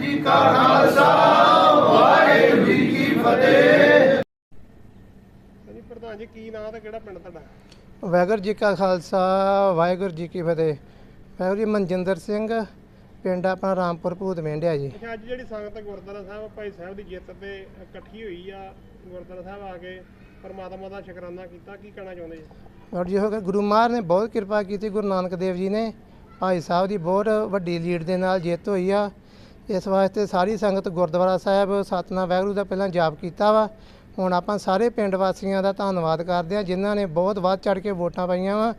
ਜੀ ਕਾ ਖਾਲਸਾ ਵਾਹਿਗੁਰੂ ਜੀ ਕੀ ਫਤਿਹ। ਹਾਂਜੀ ਪ੍ਰਧਾਨ ਜੀ ਕੀ ਨਾਂ ਤੇ ਕਿਹੜਾ ਪਿੰਡ ਤੁਹਾਡਾ? ਵਾਹਿਗੁਰੂ ਜੀ ਕਾ ਖਾਲਸਾ ਵਾਹਿਗੁਰੂ ਜੀ ਕੀ ਫਤਿਹ। ਵਾਹਿਗੁਰੂ ਜੀ ਮਨਜਿੰਦਰ ਸਿੰਘ ਪਿੰਡ ਆਪਣਾ ਰਾਮਪੁਰ ਭੂਤ ਮੇਂਢਿਆ ਜੀ। ਅੱਛਾ ਅੱਜ ਜਿਹੜੀ ਸੰਗਤ ਗੁਰਦੁਆਰਾ ਸਾਹਿਬ ਭਾਈ ਸਾਹਿਬ ਦੀ ਜਿੱਤ ਤੇ ਇਕੱਠੀ ਹੋਈ ਆ ਗੁਰਦੁਆਰਾ ਸਾਹਿਬ ਆ ਕੇ ਪਰਮਾਤਮਾ ਦਾ ਸ਼ੁਕਰਾਨਾ ਕੀਤਾ ਕੀ ਕਹਿਣਾ ਚਾਹੁੰਦੇ ਜੀ? ਔਰ ਜੀ ਹੋ ਗਿਆ ਗੁਰੂ ਮਹਾਰਾਜ ਨੇ ਬਹੁਤ ਕਿਰਪਾ ਕੀਤੀ ਗੁਰੂ ਨਾਨਕ ਦੇਵ ਜੀ ਨੇ। ਭਾਈ ਸਾਹਿਬ ਦੀ ਬਹੁਤ ਵੱਡੀ ਲੀਡ ਦੇ ਨਾਲ ਜਿੱਤ ਹੋਈ ਆ। ਇਸ ਵਾਸਤੇ ਸਾਰੀ ਸੰਗਤ ਗੁਰਦੁਆਰਾ ਸਾਹਿਬ ਸਤਨਾਮ ਵਾਹਿਗੁਰੂ ਦਾ ਪਹਿਲਾਂ ਜਾਪ ਕੀਤਾ ਵਾ। ਹੁਣ ਆਪਾਂ ਸਾਰੇ ਪਿੰਡ ਵਾਸੀਆਂ ਦਾ ਧੰਨਵਾਦ ਕਰਦੇ ਹਾਂ ਜਿਨ੍ਹਾਂ ਨੇ ਬਹੁਤ ਵੱਧ ਚੜ ਕੇ ਵੋਟਾਂ ਪਾਈਆਂ ਵਾ।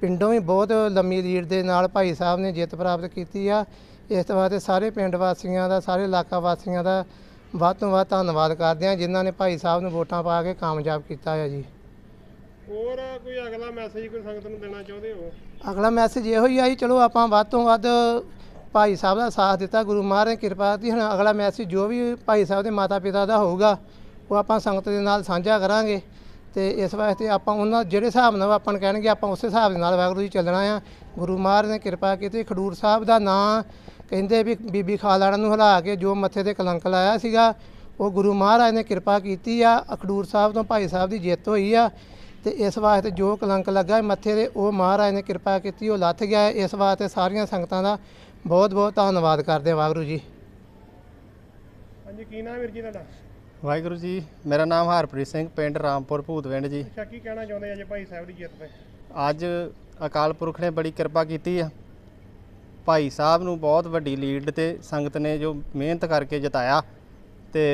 ਪਿੰਡੋਂ ਵੀ ਬਹੁਤ ਲੰਮੀ ਲੀਡ ਦੇ ਨਾਲ ਭਾਈ ਸਾਹਿਬ ਨੇ ਜਿੱਤ ਪ੍ਰਾਪਤ ਕੀਤੀ ਆ। ਇਸ ਵਾਸਤੇ ਸਾਰੇ ਪਿੰਡ ਵਾਸੀਆਂ ਦਾ ਸਾਰੇ ਇਲਾਕਾ ਵਾਸੀਆਂ ਦਾ ਵੱਧ ਤੋਂ ਵੱਧ ਧੰਨਵਾਦ ਕਰਦੇ ਹਾਂ ਜਿਨ੍ਹਾਂ ਨੇ ਭਾਈ ਸਾਹਿਬ ਨੂੰ ਵੋਟਾਂ ਪਾ ਕੇ ਕਾਮਯਾਬ ਕੀਤਾ ਹੈ ਜੀ। ਹੋਰ ਕੋਈ ਅਗਲਾ ਮੈਸੇਜ ਕੋਈ ਸੰਗਤ ਨੂੰ ਦੇਣਾ ਚਾਹੁੰਦੇ ਹੋ? ਅਗਲਾ ਮੈਸੇਜ ਇਹੋ ਹੀ ਆ ਜੀ ਚਲੋ ਆਪਾਂ ਵੱਧ ਤੋਂ ਵੱਧ ਭਾਈ ਸਾਹਿਬ ਦਾ ਸਾਥ ਦਿੱਤਾ ਗੁਰੂ ਮਹਾਰਾਜ ਨੇ ਕਿਰਪਾ ਕੀਤੀ ਹੁਣ ਅਗਲਾ ਮੈਸੇਜ ਜੋ ਵੀ ਭਾਈ ਸਾਹਿਬ ਦੇ ਮਾਤਾ ਪਿਤਾ ਦਾ ਹੋਊਗਾ ਉਹ ਆਪਾਂ ਸੰਗਤ ਦੇ ਨਾਲ ਸਾਂਝਾ ਕਰਾਂਗੇ। ਤੇ ਇਸ ਵਾਸਤੇ ਆਪਾਂ ਉਹਨਾਂ ਜਿਹੜੇ ਹਿਸਾਬ ਨਾਲ ਆਪਾਂ ਨੂੰ ਕਹਿਣਗੇ, ਆਪਾਂ ਉਸੇ ਹਿਸਾਬ ਦੇ ਨਾਲ ਵਾਹਿਗੁਰੂ ਜੀ ਚੱਲਣਾ ਆ। ਗੁਰੂ ਮਹਾਰਾਜ ਨੇ ਕਿਰਪਾ ਕੀਤੀ, ਖਡੂਰ ਸਾਹਿਬ ਦਾ ਨਾਂ ਕਹਿੰਦੇ ਵੀ ਬੀਬੀ ਖਾਲਾਣਾ ਨੂੰ ਹਿਲਾ ਕੇ ਜੋ ਮੱਥੇ ਤੇ ਕਲੰਕ ਲਾਇਆ ਸੀਗਾ, ਉਹ ਗੁਰੂ ਮਹਾਰਾਜ ਨੇ ਕਿਰਪਾ ਕੀਤੀ ਆ। ਅਖਡੂਰ ਸਾਹਿਬ ਤੋਂ ਭਾਈ ਸਾਹਿਬ ਦੀ ਜਿੱਤ ਹੋਈ ਆ ਤੇ ਇਸ ਵਾਸਤੇ ਜੋ ਕਲੰਕ ਲੱਗਾ ਮੱਥੇ ਦੇ ਉਹ ਮਹਾਰਾਜ ਨੇ ਕਿਰਪਾ ਕੀਤੀ, ਉਹ ਲੱਥ ਗਿਆ। ਹੈ। ਇਸ ਵਾਸਤੇ ਸਾਰੀਆਂ ਸੰਗਤਾਂ ਦਾ ਬਹੁਤ ਬਹੁਤ ਧੰਨਵਾਦ ਕਰਦੇ ਹਾਂ ਵਾਹਿਗੁਰੂ ਜੀ। ਹਾਂਜੀ, ਕੀ ਨਾਮ ਵੀਰ ਜੀ ਤੁਹਾਡਾ? ਵਾਹਿਗੁਰੂ ਜੀ ਮੇਰਾ ਨਾਮ ਹਰਪ੍ਰੀਤ ਸਿੰਘ ਪਿੰਡ ਰਾਮਪੁਰ ਭੂਤਵਿੰਡ ਜੀ। ਅੱਛਾ ਕੀ ਕਹਿਣਾ ਚਾਹੁੰਦੇ ਅੱਜ ਭਾਈ ਸਾਹਿਬ ਦੀ ਜਿੱਤ ਤੇ? ਅੱਜ ਅਕਾਲ ਪੁਰਖ ਨੇ ਬੜੀ ਕਿਰਪਾ ਕੀਤੀ ਆ। ਭਾਈ ਸਾਹਿਬ ਨੂੰ ਬਹੁਤ ਵੱਡੀ ਲੀਡ ਤੇ ਸੰਗਤ ਨੇ ਜੋ ਮਿਹਨਤ ਕਰਕੇ ਜਿਤਾਇਆ ਤੇ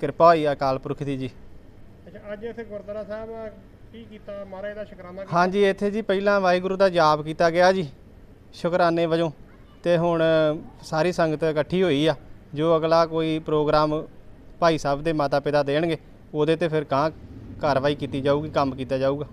ਕਿਰਪਾ ਹੋਈ ਅਕਾਲ ਪੁਰਖ ਦੀ ਜੀ। ਅੱਛਾ ਅੱਜ ਇੱਥੇ ਗੁਰਦੁਆਰਾ ਸਾਹਿਬ ਕੀ ਕੀਤਾ? ਮਹਾਰਾਜ ਦਾ ਸ਼ੁਕਰਾਨਾ ਕੀਤਾ? ਹਾਂਜੀ ਇੱਥੇ ਜੀ ਪਹਿਲਾਂ ਵਾਹਿਗੁਰੂ ਦਾ ਜਾਪ ਕੀਤਾ ਗਿਆ ਜੀ ਸ਼ੁਕਰਾਨੇ ਵਜੋਂ। ਤੇ ਹੁਣ ਸਾਰੀ ਸੰਗਤ ਇਕੱਠੀ ਹੋਈ ਆ ਜੋ ਅਗਲਾ ਕੋਈ ਪ੍ਰੋਗਰਾਮ ਭਾਈ ਸਾਹਿਬ ਦੇ ਮਾਤਾ ਪਿਤਾ ਦੇਣਗੇ, ਉਹਦੇ ਤੇ ਫਿਰ ਕਾਂ ਕਾਰਵਾਈ ਕੀਤੀ ਜਾਊਗੀ, ਕੰਮ ਕੀਤਾ ਜਾਊਗਾ।